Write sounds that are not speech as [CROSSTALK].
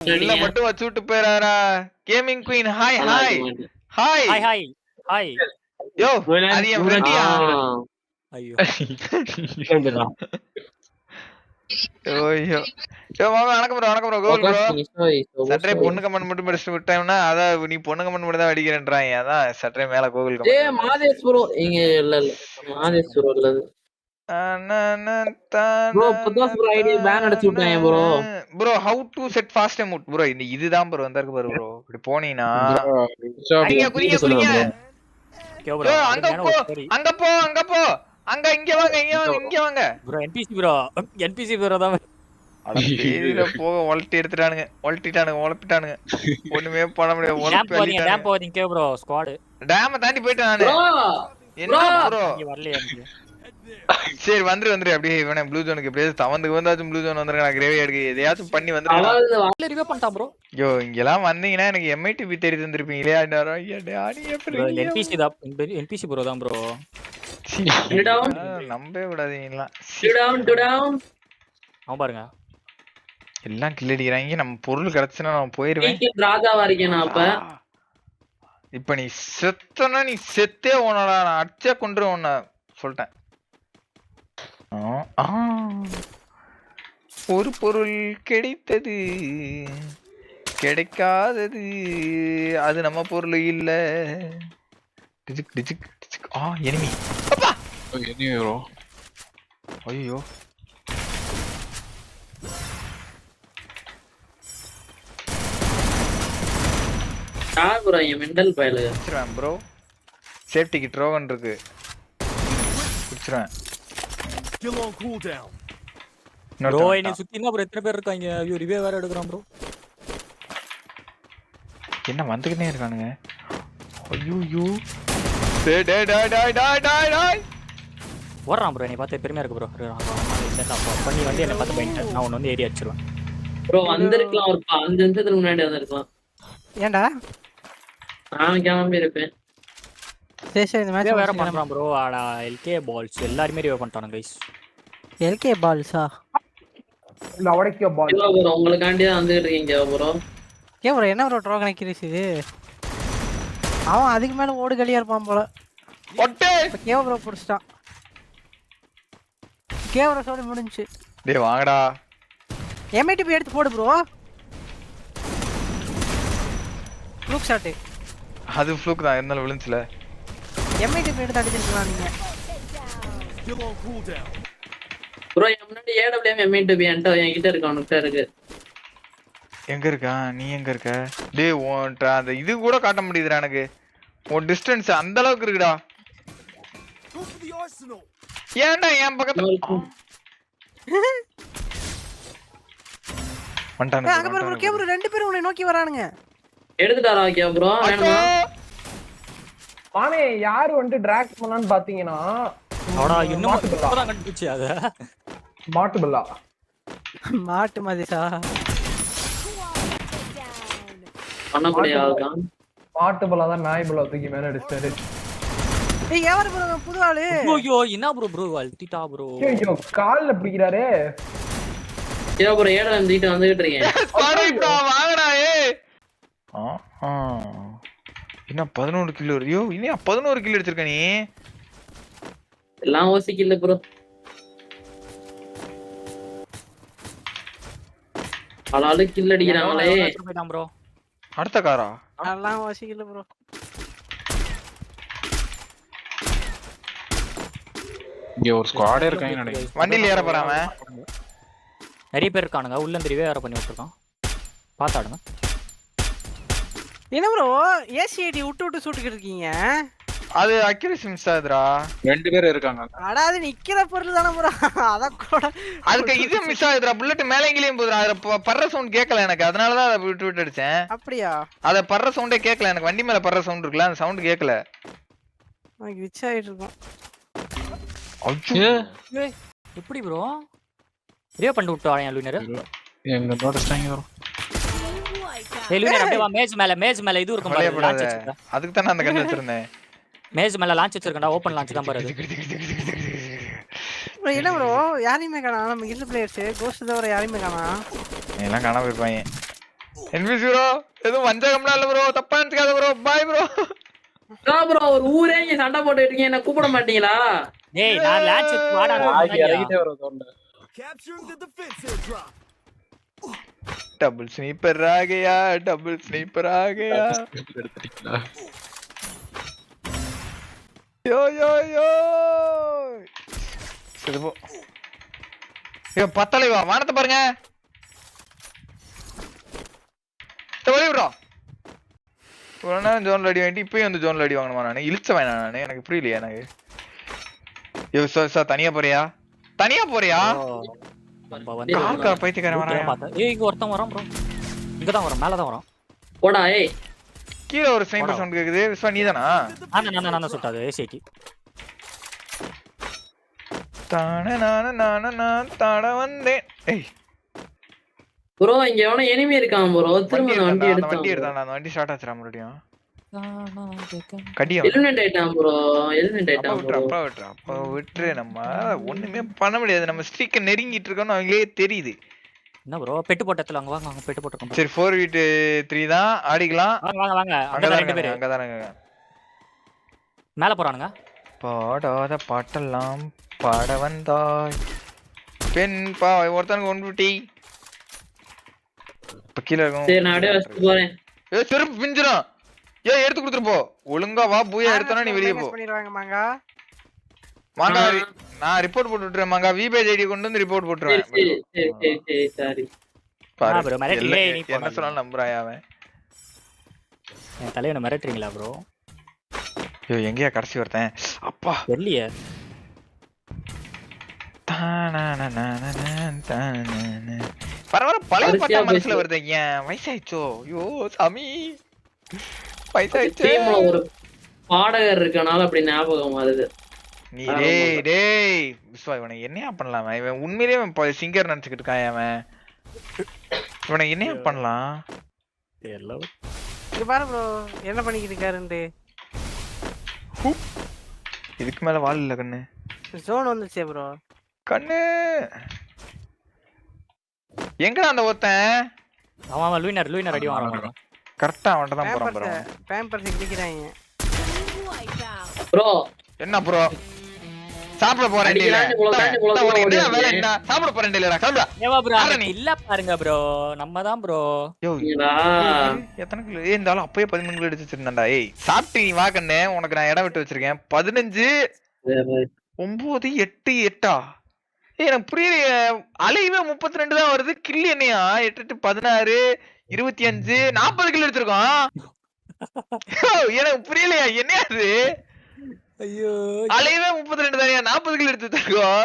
இல்ல மட்டும் வச்சு விட்டு போயிறாரா? Gaming queen hi hi hi hi hi hi yo அது என் ஃப்ரெண்டியா ஐயோ ஐயோ யோ மாமா வணக்கம் ப்ரோ வணக்கம் ப்ரோ கோல் ப்ரோ சற்றே பொண்ணு கமெண்ட் மட்டும் படிச்சு விட்டோம்னா அதான் நீ பொண்ணு கமெண்ட் மட்டும் தான் அடிக்கிறேன்றாங்க. அதான் சற்றே மேல கோவில் ஏ மாதேஷ் ப்ரோ இங்க இல்ல இல்ல மாதேஷ் ப்ரோ இல்ல அடிச்சு விட்டாங்க. Bro how to set fast mood bro இந்த இதுதான் ப்ரோ வந்திருக்கு பாரு ப்ரோ இப்படி போனீனா? அடிங்க குடிங்க குடிங்க ஓகே ப்ரோ யோ அங்க போ அங்க போ அங்க போ. அங்க இங்க வாங்க இங்க வாங்க இங்க வாங்க. Bro NBC bro NBC bro தான். பேதியில போக ஒலட்டி எடுத்துட்டானுங்க. ஒலட்டிட்டானுங்க ஒலப்பிட்டானுங்க ஒண்ணுமே பண்ண முடியாது ஒலப்பி டேம் ப்ரோ ஸ்குவாட் டேம தாண்டி போயிட்டேன் நானு. என்ன ப்ரோ இங்க வரலையா [LAUGHS] சரி வந்துரு வந்துரு. அப்படியே இவனே ப்ளூ ஜோனுக்கு எப்படியாவது தவந்துக்கு வந்தாச்சும் ப்ளூ ஜோன் வந்துருங்க நான் கிரேவி எடுக்க எதையாச்சும் பண்ணி ரிவே பண்ணிட்டான் ப்ரோ ஐயோ இங்கெல்லாம் வந்தீங்கன்னா எனக்கு எம்ஐடிபி தெரி தந்திருப்பீங்களே ஆண்டாரோ நீ ப்ரோ என்பிசி தான். என்பிசி ப்ரோ தான் ப்ரோ. நம்பவே விடாதீங்களா. அவன் பாருங்க. எல்லாம் கில் அடிக்கிறாங்க. நம்ம பொருள் கிடைச்சுன்னா நான் போயிருவேன். ராஜாவா இருக்கேன் நான் அப்ப. இப்ப நீ செத்தனா நீ செத்தே உன்னடா நான் அடிச்சே கொண்டு உன்னை. சொல்லிட்டேன். ஒரு பொருள் கிடைத்தது கிடைக்காதது அது நம்ம பொருள் இல்ல. டிஜிக் டிஜிக் டிஜிக். ஆ எனிமி அப்பா! ஐயோ யார் ப்ரோ என் மெண்டல் பயலு குடிச்சிருவேன் ப்ரோ சேஃப்டிக்கு ட்ரோகன் இருக்கு குடிச்சிருவேன் ப்ரோ இன்னொருத்தன் என்னை சுத்தி என்ன ப்ரோ எத்தனை பேர் இருக்காங்க? ஐயோ ரிவே வேற எடுக்கிறான் ப்ரோ என்ன வந்துக்கிட்டே இருக்கானுங்க? ஐயோ டேய் டேய் டேய் டேய் டேய் டேய் டேய். ஓடுறான் ப்ரோ என்னை பார்த்து பெருமையா இருக்கு ப்ரோ பண்ணி வந்து என்னை பார்த்து போயிட்டேன் நான் உன்னை வந்து ஏறி அடிச்சிருவேன். ப்ரோ வந்திருக்கலாம் ஒரு அஞ்சு நிமிஷத்துக்கு முன்னாடி வந்திருக்கலாம். ஏன்டா? நான் கிளம்பி இருப்பேன். சரி சரி இந்த ரிவே வேற மேட்ச் பண்றான் ப்ரோ ஆடா எல்கே பால்ஸ் எல்லாருமே ரிவே பண்ணிட்டானுங்க கைஸ் எல்கே பால்ஸா இல்ல ப்ரோ உங்களுக்காண்டி தான் வந்துகிட்டு இருக்கீங்க ப்ரோ ப்ரோ என்ன ப்ரோ ட்ரோகனை கிரிஸ் இது அவன் அதுக்கு மேல ஓடு கலியா இருப்பான் போல. ஒட்டே! ப்ரோ பிடிச்சிட்டான். கேவ ப்ரோ சொல்லி முடிஞ்சுச்சு. டேய் வாங்கடா. எம்ஐடிபி எடுத்து போடு ப்ரோ லுக் ஷாட்டு அது ஃப்ளூக் தான் இருந்தாலும் விழுந்துச்சுல. எம்ஐடிபி எடுத்து அடிச்சிருக்கலாம் நீங்க ப்ரோ என் முன்னாடி ஏடபிள்யூஎம் எம்ஐ டு பி என்கிட்ட என்கிட்ட இருக்கு அவனுக்கிட்ட இருக்கு. எங்க இருக்கா? நீ எங்க இருக்க? டேய் உன் ட- அந்த இது கூட காட்ட முடியுதுடா எனக்கு. உன் டிஸ்டன்ஸ் அந்த அளவுக்கு இருக்குடா. ஏன்டா என் பக்கத்துல ஏய், அங்க பாரு ப்ரோ கே வந்துட்டானுங்க. ப்ரோ ரெண்டு பேரும் உன்னை நோக்கி வரானுங்க. எடுத்துட்டாரா ஓகே ப்ரோ வேணுமா மாமே யாரு வந்துட்டு டிராக் பண்ணான்னு பாத்தீங்கன்னா கண்டுபிடிச்சு அத. மாட்டு பில்லா மாட்டு மதிசா மாட்டு பில்லா தான் நாய் பில்லா தூக்கி மேல அடிச்சிட்டாரு ஏய் யாரு ப்ரோ புது ஆளு. ஐயோ என்ன ப்ரோ ப்ரோ அல்டிட்டா ப்ரோ ஐயோ கால்ல பிடிக்கிறாரு. ஏ ப்ரோ ஏடபிள்யூஎம் தூக்கிட்டு வந்துகிட்டு இருக்கேன். வாங்கடா ஏய். ஆ, ஆ. என்ன பதினோரு கிலோ ஐயோ இன்னும் பதினோரு கிலோ எடுத்திருக்க நீ? எல்லாம் யோசிக்கல ப்ரோ ஆளாளு கில் அடிக்கிறாங்களே. போயிட்டான் ப்ரோ அடுத்த காரா? அதெல்லாம் வசிக்கல ப்ரோ இங்க ஒரு ஸ்குவாடே இருக்காங்க நினைக்கிறேன். வண்டியில ஏற போறாம. நிறைய பேர் இருக்கானுங்க. உள்ள ரிவே வேற பண்ணி விட்டுருக்கான். பாத்தாடுங்க என்ன ப்ரோ ஏசிஐடி விட்டு விட்டு சுட்டுக்கிட்டு இருக்கீங்க? அது அக்யூரேசி மிஸ் ஆகுதுடா ரெண்டு பேர் இருக்காங்க. அடா அது நிக்கிற பொருள் தானே ப்ரோ அத கூட அதுக்கு இது மிஸ் ஆகுதுடா. புல்லட் மேலே எங்கேயும் போகுதுடா. அதுல ப- படுற சவுண்ட் கேட்கல எனக்கு. அதனால தான் அதை விட்டு விட்டு அடிச்சேன். அப்படியா? அத படுற சவுண்டே கேட்கல எனக்கு வண்டி மேல படுற சவுண்ட் இருக்குல்ல அந்த சவுண்ட் கேட்கல எனக்கு விச் ஆயிட்டு இருக்கும் ஏய், எப்படி ப்ரோ ரிவே பண்ணி விட்டு வாங்க லூனர் எங்க தோட்டஸ்டாங்க வரும். ஹெலிவினர் அப்படியே வா மேஜ் மேல மேஜ் மேல இது இருக்கும் பாரு லான்ச் அதுக்கு தான் அந்த கன் வச்சிருந்தேன். மேஜ் மேல லான்ச் வச்சிருக்கேன்டா ஓபன் லான்ச் தான் பாரு ப்ரோ இல்ல ப்ரோ? யாரையுமே காணோம். நம்ம கில் பிளேயர்ஸ் கோஸ்ட் தவிர யாரையுமே காணா எல்லாம் காணாம போயிருப்பாங்க. என்விஸ் ப்ரோ எதுவும் வஞ்சகம்லாம் இல்ல ப்ரோ தப்பா நினைச்சுக்காத bro bye bro bro bro ஒரு ஊரே இங்க சண்டை போட்டுட்டீங்க என்ன கூப்பிட மாட்டீங்களா? ஏய் நான் லாட்ச் வாடா நான் இறங்கிட்டே வரேன் capture the defensive drop double sniper ஆகையா? Double sniper ஆகையா? யோ யோ யோ திரும்ப ஐயோ பத்தலைவா? வானத்தை பாருங்க. வழி விடுறோம் இவ்வளோ நேரம் ஜோனில் அடி வாங்கிட்டு இப்பயும் வந்து ஜோனில் அடி வாங்கணுமா நான்? இழுச்ச வேணாம் நான். எனக்கு புரியலையா எனக்கு. யோ சார் சார் தனியா போறியா? தனியா போறியா? நம்ம வந்து யாருக்கா பைத்தியக்காரன் வரான். பார்த்தேன். ஏய் இங்க ஒருத்தன் வரான் ப்ரோ இங்க தான் வரான் மேல தான் வரான். போடா ஏய். கீழே ஒரு ஸ்னைப்பர் சவுண்ட் கேக்குது. விஸ்வா நீதானா? நான் நான் நான் சுட்டாது ஏசிடி தான நான நான நான் தாட வந்தேன். ஏய். ப்ரோ இங்க எவனோ enemy இருக்கான் ப்ரோ வண்டி திரும்ப வண்டி வண்டி எடுத்தான் எடுத்தான்டா அந்த வண்டி ஸ்டார்ட் ஆச்சுடா மறுபடியும். கடியா எலிமினேட் ஆயிட்டான் ப்ரோ எலிமினேட் அப்பா ஆயிட்டான் விட்டுரு ப்ரோ அப்பா விட்டுரு. அப்பா விட்டுரு நம்ம ஒண்ணுமே பண்ண முடியாது. நம்ம ஸ்ட்ரீக்க நெருங்கிட்டு இருக்கோம்னு அவங்களே தெரியுது. என்ன ப்ரோ பெட்டு போட்ட இடத்துல அங்க வாங்க பெட்டு போட்டுருக்கோம் சரி ஃபோர் வீட்டு த்ரீ தான். ஆடிக்கலாம். வாங்க வாங்க அங்க அங்கதான் ரெண்டு பேரு. அங்கதானங்க மேல போறானுங்க. பாடாத பாட்டெல்லாம் பாட வந்தாய். பெண் பா ஒருத்தனுக்கு ஒன் ஃபிஃப்டி இப்ப கீழே சரி நான் அப்படியே வச்சுட்டு இருக்கும் போறேன். ஏ செருப்பு பிஞ்சிரும். ஏ எடுத்து கொடுத்துரு போ. ஒழுங்கா வா பூயா எடுத்தனா நீ வெளியே போ. பண்ணிடுவாங்க மாங்கா. நான் ரிப்போர்ட் போட்டு விட்டுறேன் மாங்கா. விபேஜ் ஐடி கொண்டு வந்து ரிப்போர்ட் சரி போட்டுருவேன் சரி சரி சரி சரி பாரு. ஆ, bro, மிரட்டி எல்லாம் ஏய், நீ என்ன. சொன்னாலும் நம்புறாயா அவன்? என் தலைவனை மிரட்டுறீங்களா ப்ரோ ஐயோ எங்கேயா கடைசி ஒருத்தன்? அப்பா! தெரியலையே. பரவாயில்ல பழைய பாட்டா மனசுல. வருது ஏன்? வயசாயிச்சோ ஐயோ சாமி. டீம்ல ஒரு பாடகர் இருக்கனால அப்படி ஞாபகம் வருது. நீ. டேய் டேய் விஸ்வா இவனை என்னையா பண்ணலாம்? அவன்? இவன் உண்மையிலேயே இவன் சிங்கர் நினைச்சுக்கிட்டு இருக்கான் அவன் இவனை என்னையா பண்ணலாம்? தெரியல. இது பாரு ப்ரோ என்ன பண்ணிக்கிட்டு இருக்காருன்ட்டு. இதுக்கு மேல வால் இல்ல கண்ணு. ஜோன் வந்துச்சே ப்ரோ கண்ணு. எங்கடா அந்த ஒருத்தன்? அவன் அவன் லூயினர் லூயினர் அடி வாங்குறான் கரெக்டா அவன்கிட்ட தான் போறான் bro. பேம்பர்ஸ் கிழிக்கிறாங்க. ப்ரோ என்ன ப்ரோ சாப்பிட போறேன் சாப்பிட போறேன் ப்ரோ நீ? இல்ல பாருங்க ப்ரோ நம்ம தான் ப்ரோ எத்தனை கிலோ? ஏய் இருந்தாலும் அப்பயே பதிமூணு கிலோ எடுத்து வச்சிருந்தாண்டா ஏய் சாப்பிட்டு நீ வா கண்ணு உனக்கு நான் இடம் விட்டு வச்சிருக்கேன். பதினஞ்சு ஒன்பது எட்டு எட்டா? எனக்கு புரியலையே. அலைவே முப்பத்தி ரெண்டு தான் வருது. கில்லி என்னையா? எட்டு எட்டு பதினாறு. இருபத்தி அஞ்சு நாற்பது கிலோ எடுத்திருக்கோம். எனக்கு புரியலையா என்னையா அது? ஐயோ. அலைவே முப்பத்தி ரெண்டு தானியா நாற்பது கிலோ எடுத்து வச்சிருக்கோம்